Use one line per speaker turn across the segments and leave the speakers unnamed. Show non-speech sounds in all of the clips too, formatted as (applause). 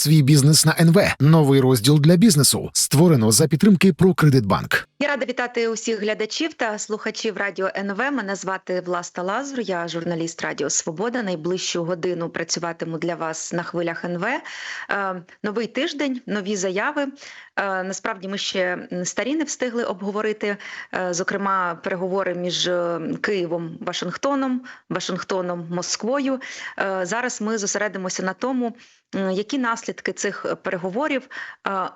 свій бізнес на НВ. Новий розділ для бізнесу створено за підтримки «Прокредитбанк».
Я рада вітати усіх глядачів та слухачів радіо НВ. Мене звати Власта Лазур. Я журналіст Радіо Свобода. Найближчу годину працюватиму для вас на хвилях НВ. Е, новий тиждень, нові заяви. Е, насправді ми ще старі не встигли обговорити. Е, зокрема, переговори між Києвом, Вашингтоном, Вашингтоном, Москвою. Зараз ми зосередимося на тому. Які наслідки цих переговорів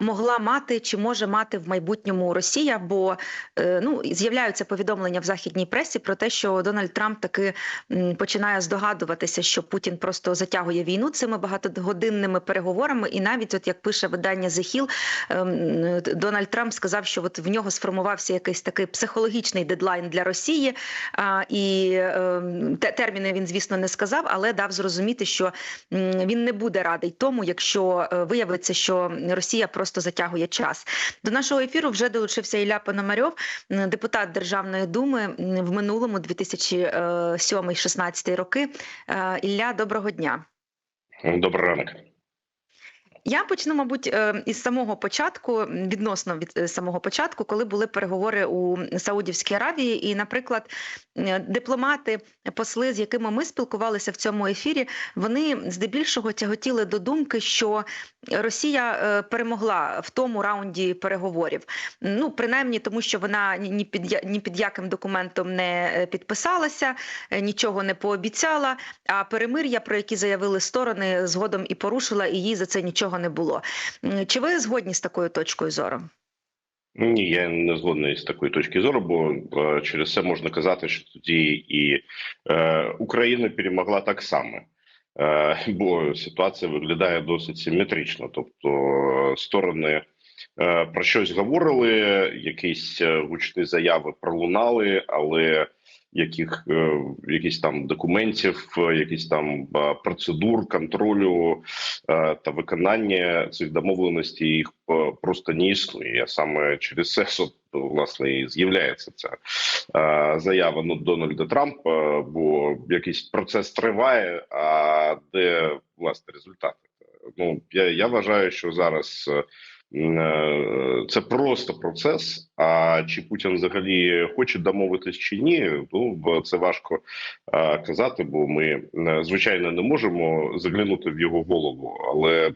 могла мати чи може мати в майбутньому Росія? Бо е, ну з'являються повідомлення в західній пресі про те, що Дональд Трамп таки починає здогадуватися, що Путін просто затягує війну цими багатогодинними переговорами. І навіть, от як пише видання The Hill, ем, Дональд Трамп сказав, що от в нього сформувався якийсь такий психологічний дедлайн для Росії. І ем, те- терміни він, звісно, не сказав, але дав зрозуміти, що він не буде радий тому, якщо е, виявиться, що Росія просто затягує час. До нашого ефіру вже долучився Ілля Пономарьов, депутат Державної думи в минулому 2007-16 роки. Е, Ілля, доброго дня.
Добрий ранок.
Я почну, мабуть, е, із самого початку, відносно від е, самого початку, коли були переговори у Саудівській Аравії, і, наприклад, е, дипломати, посли, з якими ми спілкувалися в цьому ефірі, вони здебільшого тяготіли до думки, що Росія перемогла в тому раунді переговорів. Ну, принаймні, тому що вона ні- під ні під яким документом не підписалася, нічого не пообіцяла. А перемир'я, про які заявили сторони, згодом і порушила, і їй за це нічого не було. Чи ви згодні з такою точкою зору?
Ні, я не згодний з такої точки зору, бо е, через це можна казати, що тоді і е, Україна перемогла так само. Е, (laughs) бо ситуація виглядає досить симетрично. Тобто е, сторони про щось говорили, якісь гучні заяви пролунали, але яких е, якісь там документів, е, якісь там е, процедур контролю та виконання цих домовленостей їх просто не існує. Я саме через це (laughs) власне і з'являється ця заява ну, Дональда Трампа, бо якийсь процес триває. А де власне результати? Ну я, я вважаю, що зараз. Е, Це просто процес. А чи Путін взагалі хоче домовитись чи ні? Ну це важко е, казати, бо ми е, звичайно не можемо заглянути в його голову. Але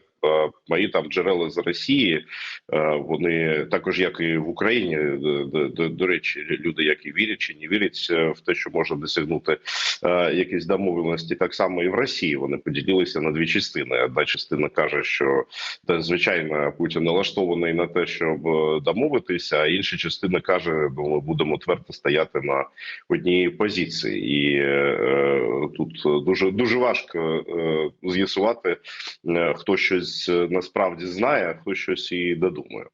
мої там джерела з Росії, е, вони також, як і в Україні, до, до, до, до речі, люди, які вірять чи не вірять е, в те, що можна досягнути е, якісь домовленості, так само і в Росії. Вони поділилися на дві частини. Одна частина каже, що та, звичайно Путін налаштований на те, щоб е, домовитися, а інша частина каже: ми будемо твердо стояти на одній позиції, і е, е, тут дуже дуже важко е, з'ясувати, е, хто щось е, насправді знає, а щось і додумує.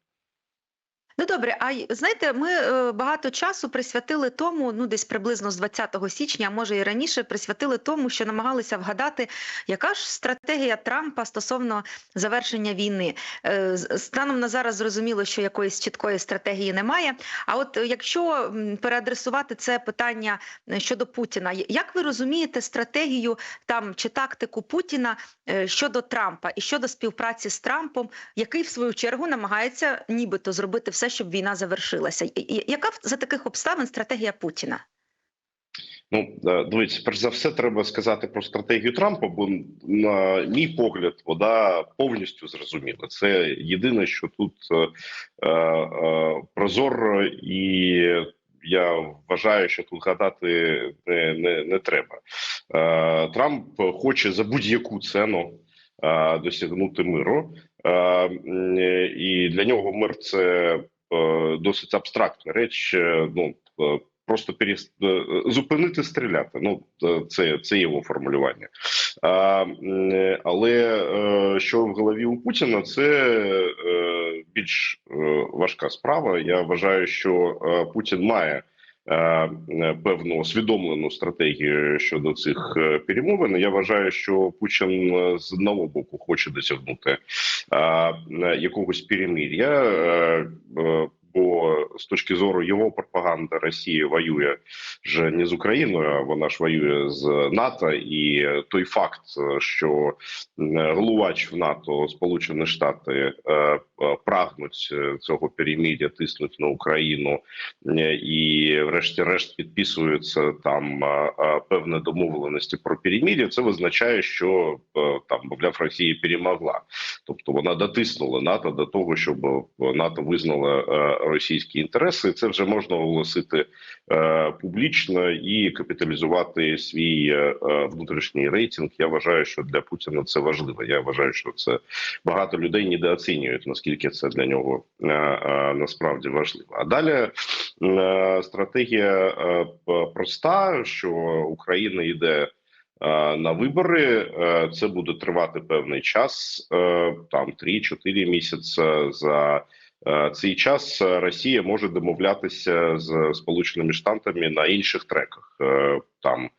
Ну добре, а знаєте, ми е, багато часу присвятили тому, ну десь приблизно з 20 січня, а може і раніше, присвятили тому, що намагалися вгадати, яка ж стратегія Трампа стосовно завершення війни. Е, Станом на зараз зрозуміло, що якоїсь чіткої стратегії немає. А от е, якщо переадресувати це питання щодо Путіна, як ви розумієте стратегію там чи тактику Путіна щодо Трампа і щодо співпраці з Трампом, який в свою чергу намагається нібито зробити все, щоб війна завершилася. Яка за таких обставин стратегія Путіна?
Ну е, дивіться, перш за все, треба сказати про стратегію Трампа, бо на мій погляд, вона повністю зрозуміла. Це єдине, що тут е, е, е, прозоро, і я вважаю, що тут гадати не, не, не треба. Е, Трамп хоче за будь-яку ціну е, досягнути миру, е, і для нього мир це досить абстрактна реч. е, Ну е, просто перест... е, зупинити стріляти. Ну е, це, це його формулювання. А, е, але е, що в голові у Путіна, це е, більш е, важка справа. Я вважаю, що е, Путін має. Е, Певну усвідомлену стратегію щодо цих е, перемовин. Я вважаю, що Путін е, з одного боку хоче досягнути якогось перемир'я, е, бо з точки зору його пропаганди Росія воює вже не з Україною, а вона ж воює з НАТО. І той факт, що е, головач в НАТО Сполучені Штати е, е, прагнуть цього перемір'я, тиснуть на Україну і, врешті-решт, підписуються там певні домовленості про перемір'я. Це визначає, що там мовляв Росія перемогла, тобто вона дотиснула НАТО до того, щоб НАТО визнала російські інтереси. Це вже можна оголосити е, публічно і капіталізувати свій е, е, внутрішній рейтинг. Я вважаю, що для Путіна це важливо. Я вважаю, що це багато людей недооцінюють наскільки це для нього е, е, насправді важливо. А далі е, стратегія е, проста, що Україна йде. е, На вибори Е, це буде тривати певний час, там 3-4 місяці. За цей час Росія може домовлятися з Сполученими Штатами на інших треках. Е, Там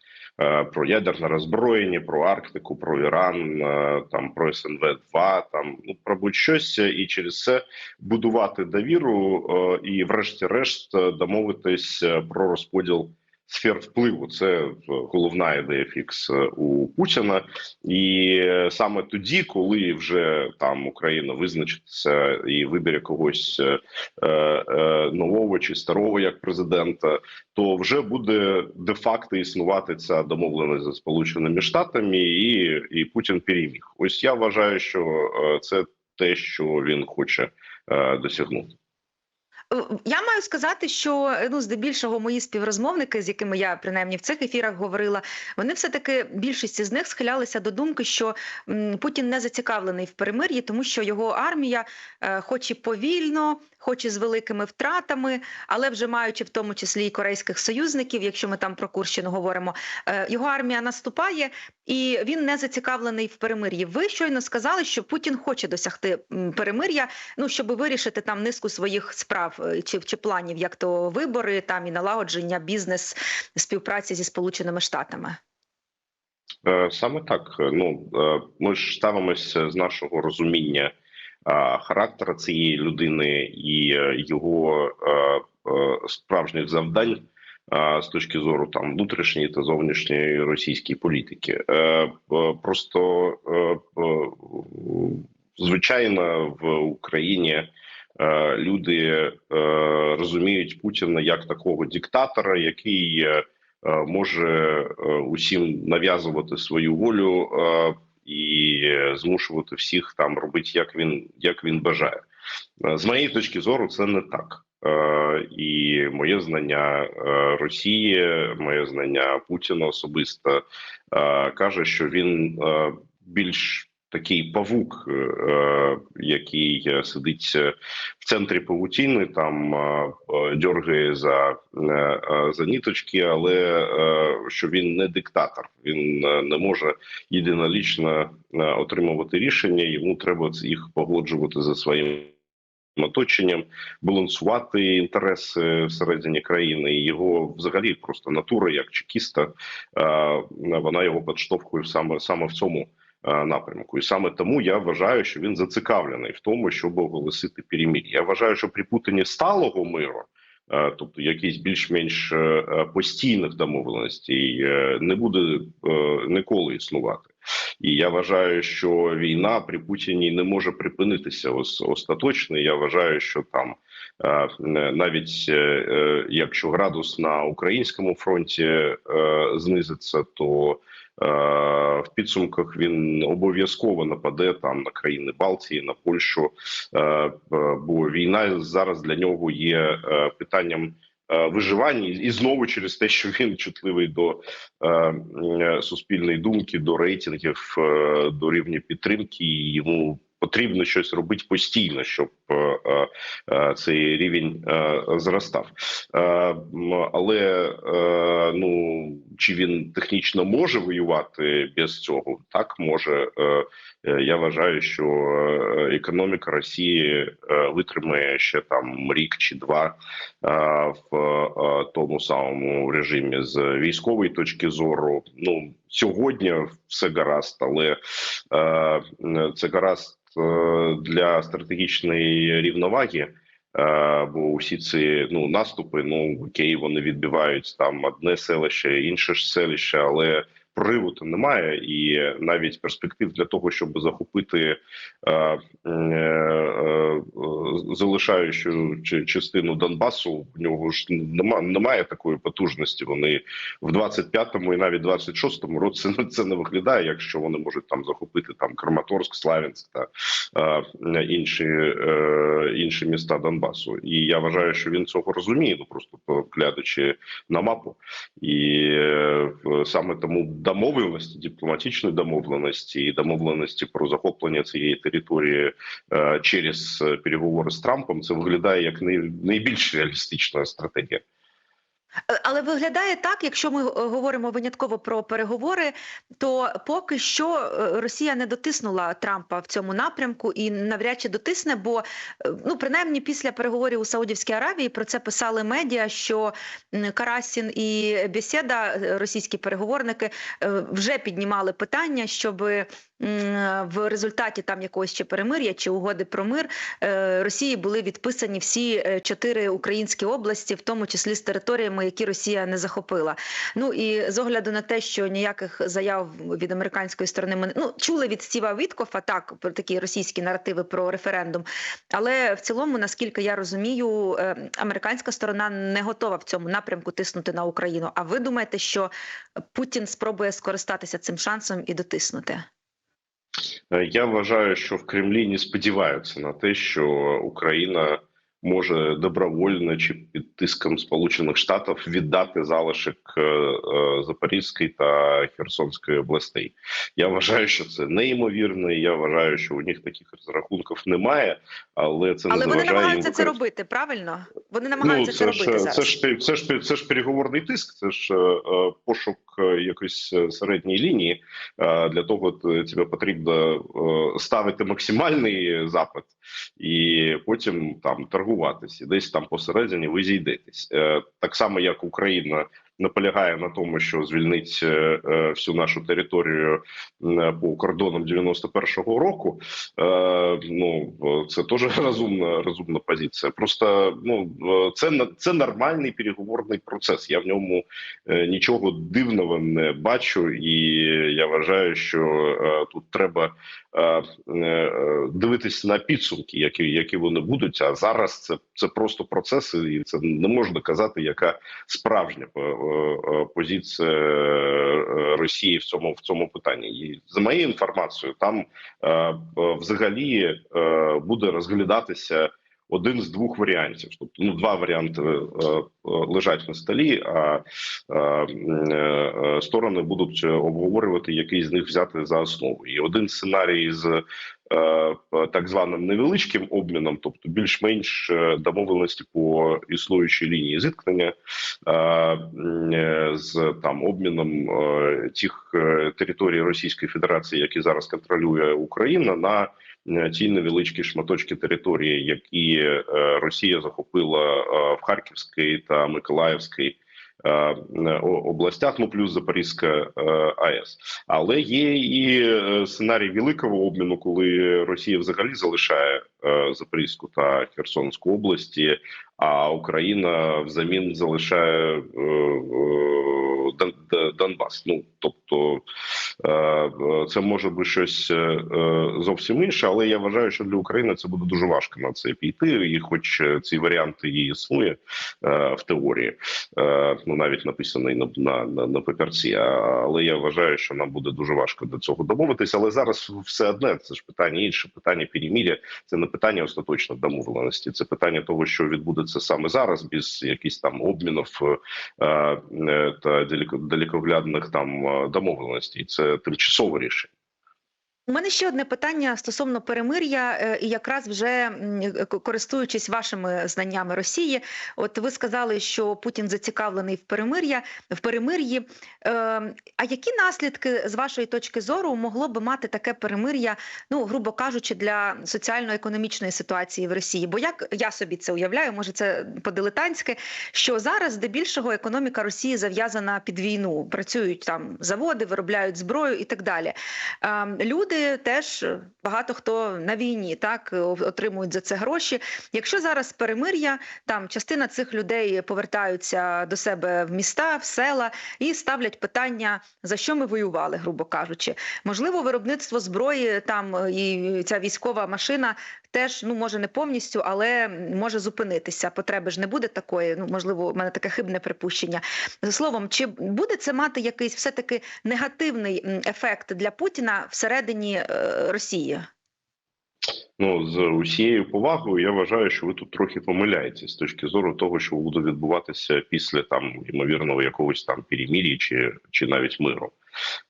е, про ядерне роззброєння, про Арктику, про Іран, е, там про СНВ 2 там ну про будь-щось, і через це будувати довіру е, і, врешті-решт, е, домовитись е, про розподіл сфер впливу. Це е, головна ідея фікс е, у Путіна. І е, саме тоді, коли вже там Україна визначиться і вибере когось е, е, нового чи старого як президента, то вже буде де-факто існувати ця домовленість зі сполученими штатами, і, і Путін переміг. Ось я вважаю, що це те, що він хоче е, досягнути.
Я маю сказати, що ну здебільшого мої співрозмовники, з якими я принаймні в цих ефірах говорила, вони все таки більшість з них схилялися до думки, що Путін не зацікавлений в перемир'ї, тому що його армія, е, хоч і повільно, хоч і з великими втратами, але вже маючи в тому числі і корейських союзників, якщо ми там про Курщину говоримо, е, його армія наступає, і він не зацікавлений в перемир'ї. Ви щойно сказали, що Путін хоче досягти перемир'я, ну щоб вирішити там низку своїх справ е, чи, чи планів, як то вибори, там і налагодження бізнес співпраці зі Сполученими Штатами.
Е, Саме так. Ну ми ж ставимося з нашого розуміння характера цієї людини і е, його е, е, справжніх завдань е, з точки зору там внутрішньої та зовнішньої російської політики. Е, е, Просто е, е, звичайно в Україні. е, Люди е, розуміють Путіна як такого диктатора, який е, е, може е, усім нав'язувати свою волю е, і змушувати всіх там робити, як він як він бажає. Е, З моєї точки зору, це не так. Е, І моє знання е, Росії, моє знання Путіна особисто каже, що він більш такий павук, е, який е, сидить е, в центрі павутіни, там е, е, дьоргає за, е, е, за ніточки, але е, що він не диктатор, він е, не може єдинолічно е, отримувати рішення. Йому треба їх погоджувати за своїм оточенням, балансувати інтереси всередині країни. Його взагалі просто натура як чекіста, е, вона його підштовхує саме саме в цьому е, напрямку. І саме тому я вважаю, що він зацікавлений в тому, щоб оголосити перемир'я. Я вважаю, що при Путіні сталого миру. е, Тобто якісь більш-менш е, е, постійних домовленостей е, не буде е, ніколи існувати, і я вважаю, що війна при Путіні не може припинитися ос- остаточно. Я вважаю, що там е, навіть е, е, якщо градус на українському фронті е, знизиться, то е, в підсумках він обов'язково нападе там на країни Балтії, на Польщу. Е, бо війна зараз для нього є е, питанням. е, Виживання і знову через те, що він чутливий до суспільної думки, до рейтингів, до рівня підтримки, і йому потрібно щось робити постійно, щоб е, е, е, цей рівень зростав. Але ну чи він технічно може воювати без цього? Так може. Е, Я вважаю, що е, економіка Росії е, витримає ще там рік чи два в тому самому режимі з військової точки зору. Ну сьогодні все гаразд, але це гаразд для стратегічної рівноваги. Бо усі ці ну наступи, ну окей, вони відбивають там одне селище, інше ж селище, але то немає, і навіть перспектив для того, щоб захопити е, е, е, залишаючу частину Донбасу, в нього ж нема, немає такої потужності. Вони в 25-му і навіть 26-му році це, (laughs) це не виглядає, якщо вони можуть там захопити там Краматорськ, Славянськ та е, інші, е, інші міста Донбасу. І я вважаю, що він цього розуміє, ну просто поглядачи на мапу. І е, саме тому домовленості, дипломатичної домовленості і домовленості про захоплення цієї території е, через е, переговори з Трампом, це виглядає як най, найбільш реалістична стратегія.
Е, Але виглядає так, якщо ми е, говоримо винятково про переговори, то поки що е, Росія не дотиснула Трампа в цьому напрямку і навряд чи дотисне, бо ну принаймні після переговорів у Саудівській Аравії про це писали медіа, що Карасін і Бесєда, е, російські переговорники, вже піднімали питання, щоб в результаті там якогось чи перемир'я чи угоди про мир е, Росії були відписані всі е, чотири українські області, в тому числі з територіями, які Росія не захопила. Ну і з огляду на те, що ніяких заяв від американської сторони ми ну чули від Стіва Віткофа так про такі російські наративи про референдум. Але в цілому, наскільки я розумію, е, американська сторона не готова в цьому напрямку тиснути на Україну. А ви думаєте, що Путін спробує скористатися цим шансом і дотиснути?
Е, Я вважаю, що в Кремлі не сподіваються на те, що Україна може добровольно чи під тиском Сполучених Штатів віддати залишок е, е, Запорізької та Херсонської областей. Я вважаю, що це неймовірно. і Я вважаю, що у них таких розрахунків немає, але це
Але
не
вони намагаються це робити, правильно? Вони намагаються
Ну,
це,
це
робити
ж,
зараз.
це ж це ж це ж це ж переговорний тиск, це ж е, пошук якоїсь середньої лінії. Для того тебе потрібно ставити максимальний запит і потім там торгуватися. Десь там посередині ви зійдетесь. Е, Так само, як Україна. Наполягає на тому, що звільнить е, е, всю нашу територію по кордонам 91-го року. Ну це теж розумна розумна позиція. Просто ну це це нормальний переговорний процес. Я в ньому нічого дивного не бачу, і я вважаю, що тут треба дивитись на підсумки, які які вони будуть. А зараз це це просто процеси, і це не можна казати, яка справжня е, е, позиція е, Росії в цьому в цьому питанні. І за моєю інформацією, там е, е, взагалі е, буде розглядатися. Один з двох варіантів, тобто ну два варіанти е, е, лежать на столі, а е, сторони будуть обговорювати, який з них взяти за основу. І один сценарій з так званим невеличким обміном, тобто більш-менш домовленості по існуючій лінії зіткнення, з там обміном тих територій Російської Федерації, які зараз контролює Україна, на ті невеличкі шматочки території, які е, Росія захопила е, в Харківській та Миколаївській е, областях, ну плюс Запорізька АЕС. Але є і сценарій великого обміну, коли Росія взагалі залишає Запорізьку та Херсонську області, а Україна взамін залишає е, е, Донбас. Ну тобто е, це може бути щось зовсім інше, але я вважаю, що для України це буде дуже важко на це піти. І, хоч ці варіанти і існує в теорії, ну навіть написаний на, на, на, папірці. Але я вважаю, що нам буде дуже важко до цього домовитися. Але зараз все одне це ж питання інше, питання переміря. Це не питання остаточної домовленості, це питання того, що відбудеться саме зараз, без якихось там обмінів е, е, та далеко- далекоглядних там е, домовленостей. Це тимчасове рішення.
У мене ще одне питання стосовно перемир'я, е, і якраз вже е, користуючись вашими знаннями Росії, от ви сказали, що Путін зацікавлений в перемир'я в перемир'ї. Е, А які наслідки з вашої точки зору могло би мати таке перемир'я, ну грубо кажучи, для соціально-економічної ситуації в Росії? Бо як я собі це уявляю, може це по-дилетантськи, що зараз здебільшого економіка Росії зав'язана під війну, працюють там заводи, виробляють зброю і так далі. Ем, Люди люди теж багато хто на війні так отримують за це гроші. Якщо зараз перемир'я, там частина цих людей повертаються до себе в міста, в села і ставлять питання, за що ми воювали, грубо кажучи. Можливо, виробництво зброї там е, і ця військова машина теж ну може не повністю, але може зупинитися. Потреби ж не буде такої. Ну можливо, в мене таке хибне припущення. За Словом, чи буде це мати якийсь все таки негативний ефект для Путіна всередині е, Росії?
Ну з усією повагою, я вважаю, що ви тут трохи помиляєтесь з точки зору того, що буде відбуватися після там ймовірного якогось там перемір'я чи, чи навіть миру.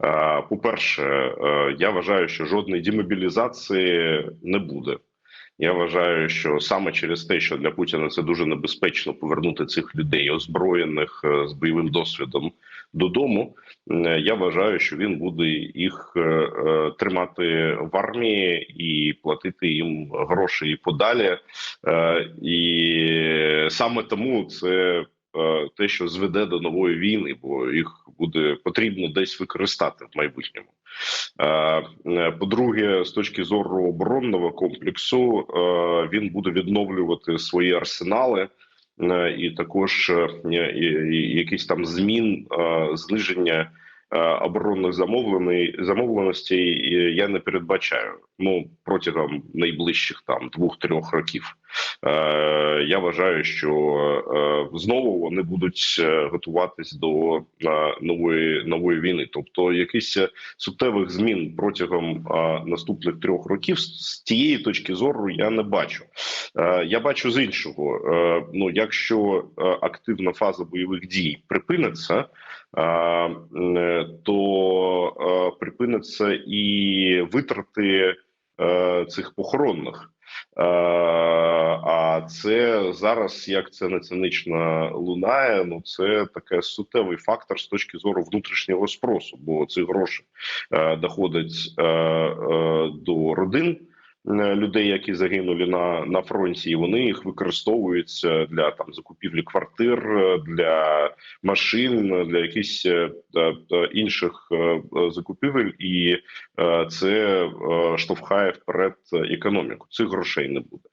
Е, По-перше, е, я вважаю, що жодної демобілізації не буде. Я вважаю, що саме через те, що для Путіна це дуже небезпечно повернути цих людей, озброєних е, з бойовим досвідом додому. е, Я вважаю, що він буде їх е, тримати в армії і платити їм гроші і подалі. І саме тому це те, що зведе до нової війни, бо їх буде потрібно десь використати в майбутньому. Е, е, По-друге, з точки зору оборонного комплексу, е, він буде відновлювати свої арсенали. е, І також е, якісь там змін, е, зниження е, оборонних замовленостей е, я не передбачаю. Ну протягом найближчих там двох-трьох років. Е, Я вважаю, що е, знову вони будуть е, готуватись до нової нової війни, тобто якихось суттєвих змін протягом наступних трьох років з тієї точки зору я не бачу. Я бачу з іншого. Ну, якщо активна фаза бойових дій припиниться, то припиниться і витрати цих похоронних. Е, А це зараз, як це не цинично лунає, ну це таке суттєвий фактор з точки зору внутрішнього спросу, бо ці гроші е, доходять е, до родин людей, які загинули на, на фронті, і вони їх використовують е, для там закупівлі квартир, е, для машин, е, для якихось е, е, е, інших е, е, закупівель, і е, це е, штовхає вперед економіку. Цих грошей не буде.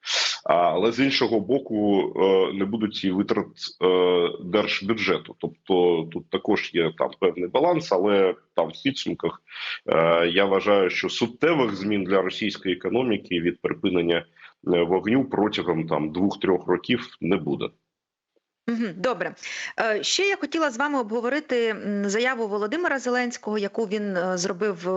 Але з іншого боку, е, не будуть і витрат е, держбюджету. Тобто тут також є там певний баланс, але там в підсумках е, я вважаю, що суттєвих змін для російської економіки від припинення вогню протягом там двох-трьох років не буде.
Добре. Е, Ще я хотіла з вами обговорити заяву Володимира Зеленського, яку він е, зробив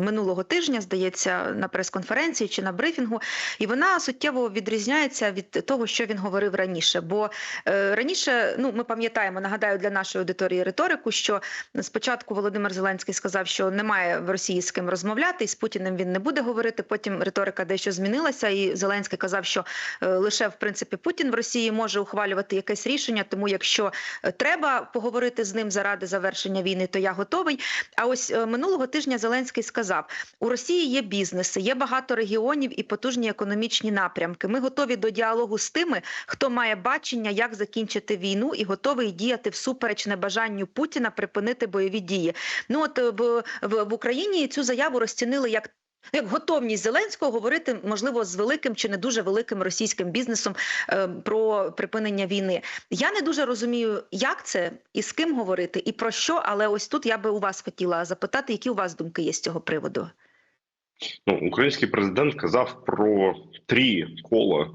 минулого тижня, здається, на прес-конференції чи на брифінгу. І вона суттєво відрізняється від того, що він говорив раніше. Бо е, раніше, ну ми пам'ятаємо, нагадаю для нашої аудиторії риторику, що спочатку Володимир Зеленський сказав, що немає в Росії з ким розмовляти, і з Путіним він не буде говорити. Потім риторика дещо змінилася, і Зеленський казав, що е, лише в принципі Путін в Росії може ухвалювати якесь рішення. Тому, якщо е, треба поговорити з ним заради завершення війни, то я готовий. А ось е, минулого тижня Зеленський сказав: у Росії є бізнеси, є багато регіонів і потужні економічні напрямки. Ми готові до діалогу з тими, хто має бачення, як закінчити війну, і готовий діяти всупереч небажанню Путіна припинити бойові дії. Ну от е, в, в, в Україні цю заяву розцінили як. Як готовність Зеленського говорити, можливо, з великим чи не дуже великим російським бізнесом е, про припинення війни. Я не дуже розумію, як це і з ким говорити, і про що. Але ось тут я би у вас хотіла запитати, які у вас думки є з цього приводу.
Ну, український президент казав про три кола,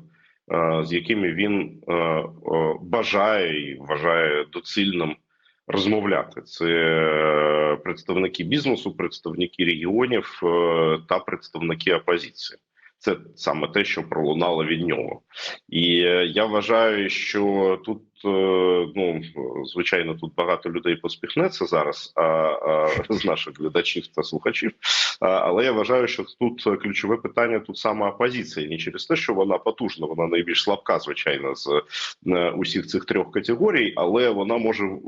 е, з якими він е, е, бажає і вважає доцільним розмовляти. Це е, представники бізнесу, представники регіонів е, та представники опозиції. Це саме те, що пролунало від нього, і е, я вважаю, що тут ну звичайно тут багато людей поспіхнеться зараз, а, а з наших глядачів та слухачів. А, Але я вважаю, що тут ключове питання тут саме опозиція, не через те, що вона потужна, вона найбільш слабка, звичайно, з е, усіх цих трьох категорій, але вона може е,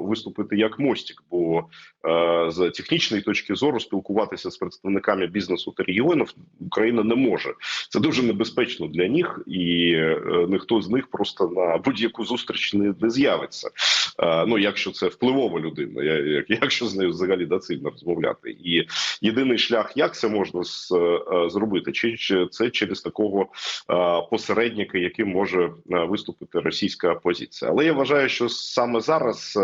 виступити як мостик, бо е, з технічної точки зору спілкуватися з представниками бізнесу та регіонів Україна не може. Це дуже небезпечно для них, і е, ніхто з них просто на будь-яку зустріч зустріч не, з'явиться. Е, ну, якщо це впливова людина, якщо з нею взагалі доцільно розмовляти. І єдиний шлях, як це можна е, зробити, чи, це через такого е, посередника, яким може виступити російська опозиція. Але я вважаю, що саме зараз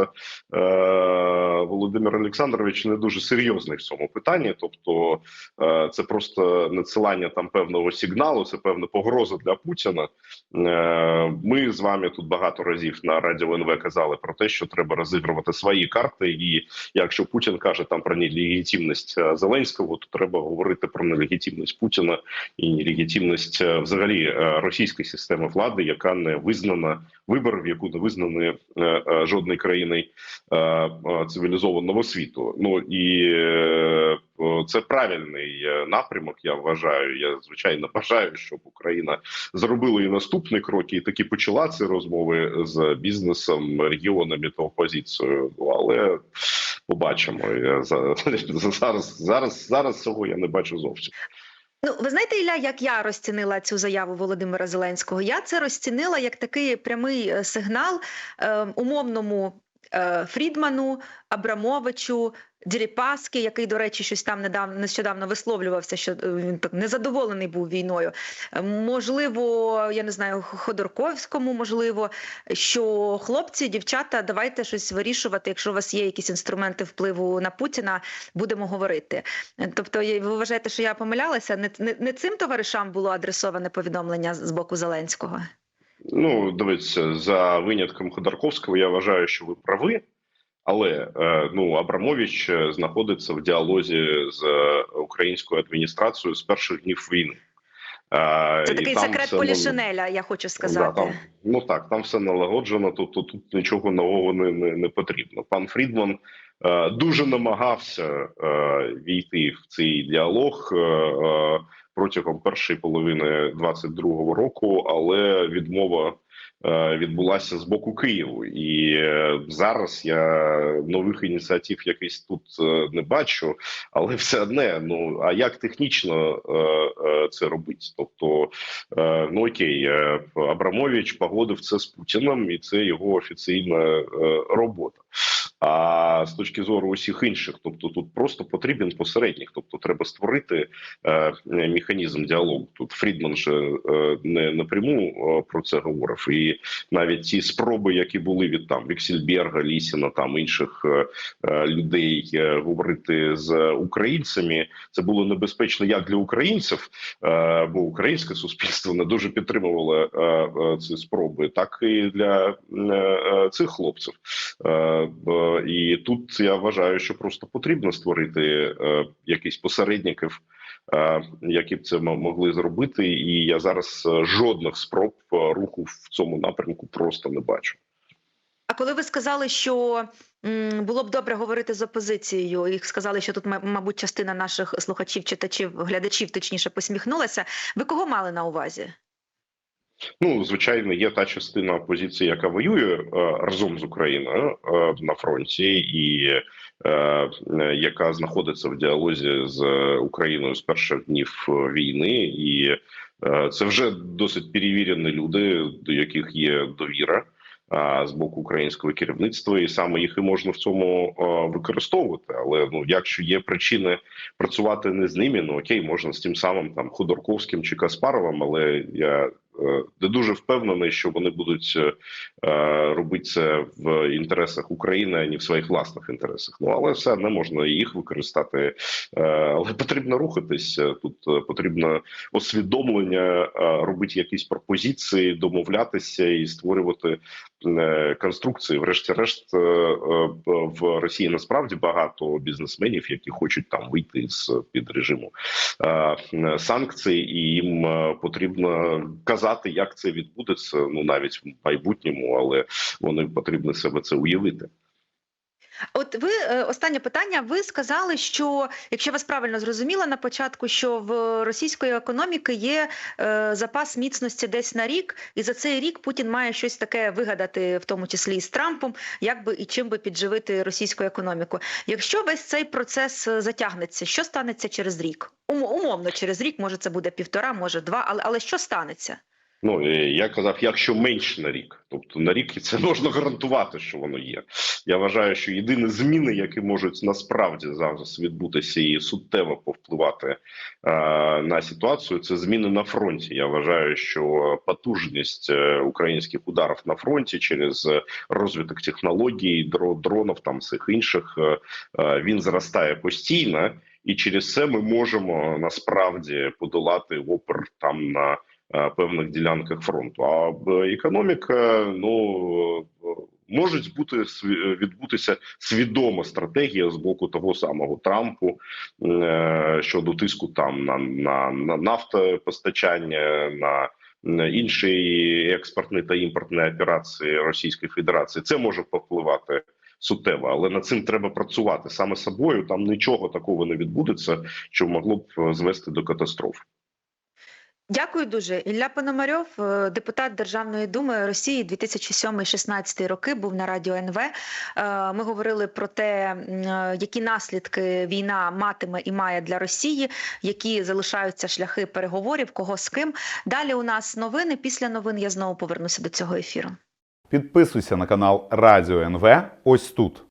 Володимир Олександрович не дуже серйозний в цьому питанні, тобто це просто надсилання там певного сигналу, це певна погроза для Путіна. Ми з вами тут багато разів на радіо НВ казали про те, що треба розігрувати свої карти, і якщо Путін каже там про нелегітимність е, Зеленського, то треба говорити про нелегітимність Путіна і нелегітимність е, взагалі е, російської системи влади, яка не визнана виборів, яку не визнані жодної країни цивілізованого світу. Ну і це правильний е, напрямок. Я вважаю. Я звичайно (laughs) бажаю, щоб Україна зробила і наступний крок, і таки почала ці розмови з бізнесом, регіонами та опозицією. Але побачимо. Я (laughs) зараз, зараз, зараз цього я не бачу зовсім.
Ну, ви знаєте, Ілля, як я розцінила цю заяву Володимира Зеленського? Я це розцінила як такий прямий е, сигнал е, умовному е, Фрідману, Абрамовичу, Діріпаски, який, до речі, щось там недавно нещодавно висловлювався, що е, він так незадоволений був війною. Е, Можливо, я не знаю, Ходорковському, можливо, що хлопці, дівчата, давайте щось вирішувати. Якщо у вас є якісь інструменти впливу на Путіна, будемо говорити. Е, Тобто, ви вважаєте, що я помилялася? Не, не, не цим товаришам було адресоване повідомлення з боку Зеленського?
Ну, дивіться, за винятком Ходорковського, я вважаю, що ви прави. Але е, ну Абрамович знаходиться в діалозі з українською адміністрацією з перших днів війни. Е,
Це
і
такий
там
секрет
все,
Полішинеля, я хочу
Да,
сказати.
там, ну так, там все налагоджено, тобто тут нічого нового не, не, не потрібно. Пан Фрідман е, дуже намагався е, війти в цей діалог е, е, протягом першої половини 22-го року, але відмова е, відбулася з боку Києву. І е, зараз я нових ініціатив якийсь тут е, не бачу, але все одне. Ну а як технічно це робить? Тобто, ну окей, Абрамович погодив це з Путіним, і це його офіційна робота. А з точки зору усіх інших, тобто тут просто потрібен посередніх, тобто треба створити е, механізм діалогу. Тут Фрідман же е, не напряму е, про це говорив, і навіть ті спроби, які були від там Віксельберга, Лісіна, там інших е, е, людей е, говорити з українцями, це було небезпечно як для українців, е, бо українське суспільство не дуже підтримувало е, е, ці спроби, так і для е, е, цих хлопців. Е, е, І тут я вважаю, що просто потрібно створити е, якісь посередників, е, які б це могли зробити. І я зараз е, жодних спроб руху в цьому напрямку просто не бачу.
А коли ви сказали, що було б добре говорити з опозицією, і сказали, що тут, ма- мабуть, частина наших слухачів, читачів, глядачів, точніше, посміхнулася. Ви кого мали на увазі?
Ну, звичайно, є та частина опозиції, яка воює е, разом з Україною е, на фронті, і е, яка знаходиться в діалозі з Україною з перших днів війни, і це вже досить перевірені люди, до яких є довіра. З боку українського керівництва, і саме їх і можна в цьому використовувати. Але ну, якщо є причини працювати не з ними, ну окей, можна з тим самим там Ходорковським чи Каспаровим, але я е, не дуже впевнений, що вони будуть е, робити це в інтересах України, а не в своїх власних інтересах. Ну але все одно можна їх використати. Е, але потрібно рухатись. Е, Тут е, потрібно усвідомлення, е, робити якісь пропозиції, домовлятися і створювати е, конструкції. Врешті-решт, е, е, в Росії насправді багато бізнесменів, які хочуть там вийти з під режиму е, санкцій, і їм е, потрібно казати, як це відбудеться. Ну навіть в майбутньому, але вони потрібно себе це уявити.
От ви е, останнє питання. Ви сказали, що якщо я вас правильно зрозуміла на початку, що в російської економіки є е, запас міцності десь на рік, і за цей рік Путін має щось таке вигадати, в тому числі і з Трампом, як би і чим би підживити російську економіку. Якщо весь цей процес е, затягнеться, що станеться через рік? Ум- умовно через рік, може це буде півтора, може два, але але що станеться?
Ну е, я казав, якщо менше на рік, тобто на рік це можна гарантувати, що воно є. Я вважаю, що єдині зміни, які можуть насправді зараз відбутися і суттєво повпливати е, на ситуацію, це зміни на фронті. Я вважаю, що потужність е, українських ударів на фронті через розвиток технологій, дро- дронів там всіх інших, е, е, він зростає постійно, і через це ми можемо насправді подолати опір там на певних ділянках фронту. А економіка, ну е, можуть бути відбутися свідома стратегія з боку того самого Трампу е, щодо тиску там на, на, на нафтопостачання, на інші експортні та імпортні операції Російської Федерації. Це може повпливати суттєво, але над цим треба працювати саме собою. Там нічого такого не відбудеться, що могло б е, звести до катастроф.
Дякую дуже. Ілля Пономарьов, е, депутат Державної думи Росії 2007-16 роки, був на радіо НВ. Е, Ми говорили про те, е, які наслідки війна матиме і має для Росії, які залишаються шляхи переговорів, кого з ким. Далі у нас новини. Після новин я знову повернуся до цього ефіру.
Підписуйся на канал Радіо НВ ось тут.